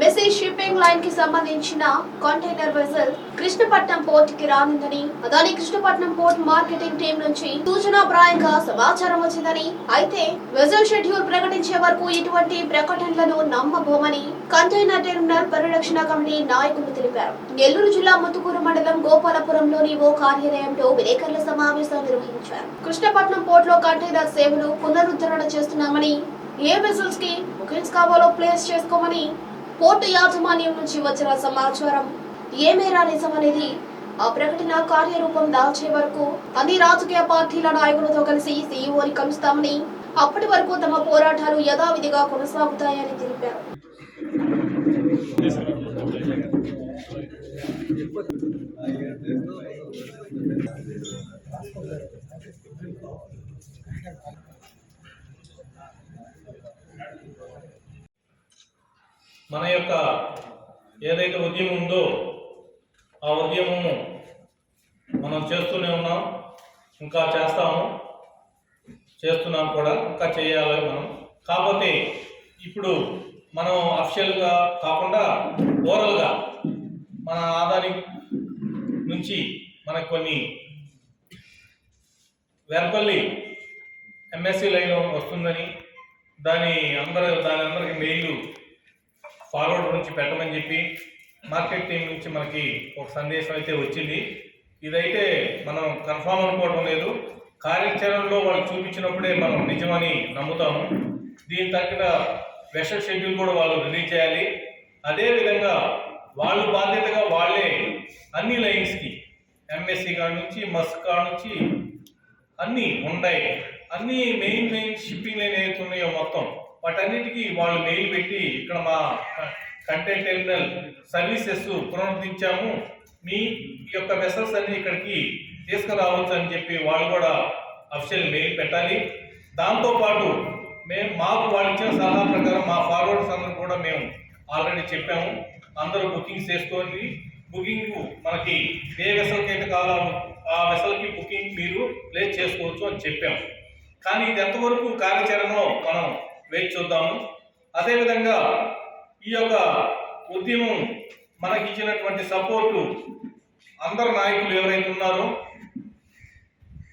Messy shipping లైన్కి సంబంధించిన container vessel Krishnapatnam పోర్ట్కి రానుందని Adani Krishnapatnam port marketing team నుంచి సూచనాప్రాయంగా సమాచారం వచ్చిందని అయితే వెజల్ షెడ్యూల్ ప్రకటించే వరకు ఇటువంటి ప్రకటనలను నమ్మబోమని కంటైనర్ టెర్మినల్ పరిరక్షణ కమిటీ నాయకులు తెలిపారు. నెల్లూరు జిల్లా ముత్తుకూరు మండలం గోపాలపురంలోని ఓ కార్యాలయంలో విలేకరుల సమావేశం నిర్వహించారు. కృష్ణపట్నం పోర్ట్లో కంటైనర్ సేవలు పునరుద్ధరణ చేస్తున్నామని ఏ వెసల్స్కి బుకింగ్స్ కావాలో ప్లేస్ చేసుకోమని కోర్టు యాజమాన్యం నుంచి వచ్చిన సమాచారం ఏ మేర నిజమనేది ఆ ప్రకటన కార్యరూపం దాల్చే వరకు అన్ని రాజకీయ పార్టీల నాయకులతో కలిసి సీఈఓని కలుస్తామని అప్పటి వరకు తమ పోరాటాలు యథావిధిగా కొనసాగుతాయని తెలిపారు. మన యొక్క ఏదైతే ఉద్యమం ఉందో ఆ ఉద్యమము మనం చేస్తూనే ఉన్నాం ఇంకా చేస్తాము చేస్తున్నాం కూడా ఇంకా చేయాలి మనం. కాకపోతే ఇప్పుడు మనం అఫిషియల్గా కాకుండా ఓరల్గా మన ఆదాని నుంచి మనకు కొన్ని వెర్బల్లీ ఎంఎస్సీ లైన్ వస్తుందని దాని అందరూ దాని అందరికి మెయిల్ ఫార్వర్డ్ నుంచి పెట్టమని చెప్పి మార్కెట్ టీం నుంచి మనకి ఒక సందేశం అయితే వచ్చింది. ఇదైతే మనం కన్ఫామ్ అనుకోవడం లేదు. కార్యాచరణలో వాళ్ళు చూపించినప్పుడే మనం నిజమని నమ్ముతాము. దీని తగ్గ వెషల్ షెడ్యూల్ కూడా వాళ్ళు రిలీజ్ చేయాలి. అదేవిధంగా వాళ్ళు బాధ్యతగా వాళ్ళే అన్ని లైన్స్కి ఎంఎస్సి కాడ నుంచి మస్ కాడ నుంచి అన్నీ ఉన్నాయి. అన్నీ మెయిన్ మెయిన్ షిప్పింగ్ లైన్ ఏదైతే ఉన్నాయో మొత్తం వాటన్నిటికీ వాళ్ళు మెయిల్ పెట్టి ఇక్కడ మా కంటెంట్ టెర్మినల్ సర్వీసెస్ పునరుద్ధరించాము. మీ యొక్క వెసల్స్ అన్ని ఇక్కడికి తీసుకురావచ్చు అని చెప్పి వాళ్ళు కూడా అఫిషియల్ మెయిల్ పెట్టాలి. దాంతోపాటు మేము మాకు వాళ్ళు ఇచ్చిన సలహా ప్రకారం మా ఫార్వర్డ్స్ అందరూ కూడా మేము ఆల్రెడీ చెప్పాము. అందరూ బుకింగ్స్ చేసుకోండి. బుకింగ్ మనకి ఏ వెసల్కైతే కావాలో ఆ వెసల్కి బుకింగ్ మీరు ప్లేస్ చేసుకోవచ్చు అని చెప్పాము. కానీ ఇది ఎంతవరకు కార్యాచరణలో మనం వేచి చూద్దాము. అదేవిధంగా ఈ యొక్క ఉద్యమం మనకి ఇచ్చినటువంటి సపోర్టు అందరు నాయకులు ఎవరైతే ఉన్నారో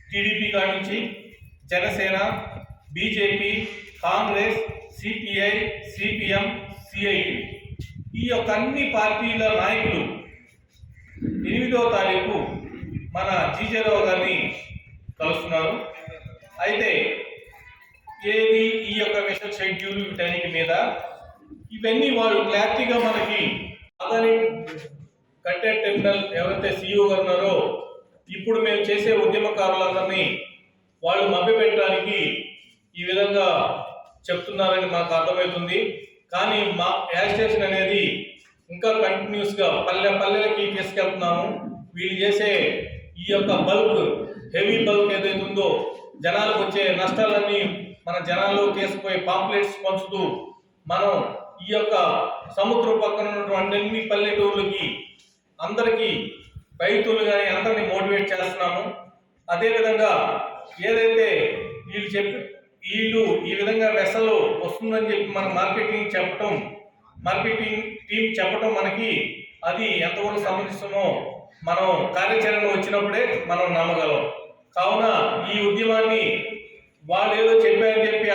టీడీపీ కానించి నుంచి Janasena BJP Congress CPI CPM CIT ఈ యొక్క అన్ని పార్టీల నాయకులు ఎనిమిదవ తారీఖు మన జీజేరావు గారిని కలుస్తున్నారు. అయితే ఏది యొక్క మిషన్ షెడ్యూల్ వీటన్నిటి మీద. ఇవన్నీ వాళ్ళు క్లారిటీగా మనకి అదని కంటెంట్ టెర్మినల్ ఎవరైతే సీఈఓ ఉన్నారో ఇప్పుడు మేము చేసే ఉద్యమకారులందరినీ వాళ్ళు మభ్యపెట్టడానికి ఈ విధంగా చెప్తున్నారని మాకు అర్థమవుతుంది. కానీ మా యాజిటేషన్ అనేది ఇంకా కంటిన్యూస్గా పల్లె పల్లెలకి తీసుకెళ్తున్నాము. వీళ్ళు చేసే ఈ యొక్క బల్క్ హెవీ బల్క్ ఏదైతే ఉందో జనాలకు వచ్చే నష్టాలన్నీ మన జనాల్లో తీసుకుపోయి పాంప్లెట్స్ పంచుతూ మనం ఈ యొక్క సముద్రం పక్కన ఉన్నటువంటి అన్ని పల్లెటూర్లకి అందరికీ రైతులు కానీ అందరినీ మోటివేట్ చేస్తున్నాము. అదేవిధంగా ఏదైతే వీళ్ళు చెప్పి వీళ్ళు ఈ విధంగా వెసలు వస్తుందని చెప్పి మన మార్కెటింగ్ చెప్పటం మార్కెటింగ్ టీం చెప్పటం మనకి అది ఎంతవరకు సంబంధిస్తుందో మనం కార్యాచరణ వచ్చినప్పుడే మనం నమ్మగలం. కావున ఈ ఉద్యమాన్ని వాళ్ళు ఏదో చెప్పారని చెప్పి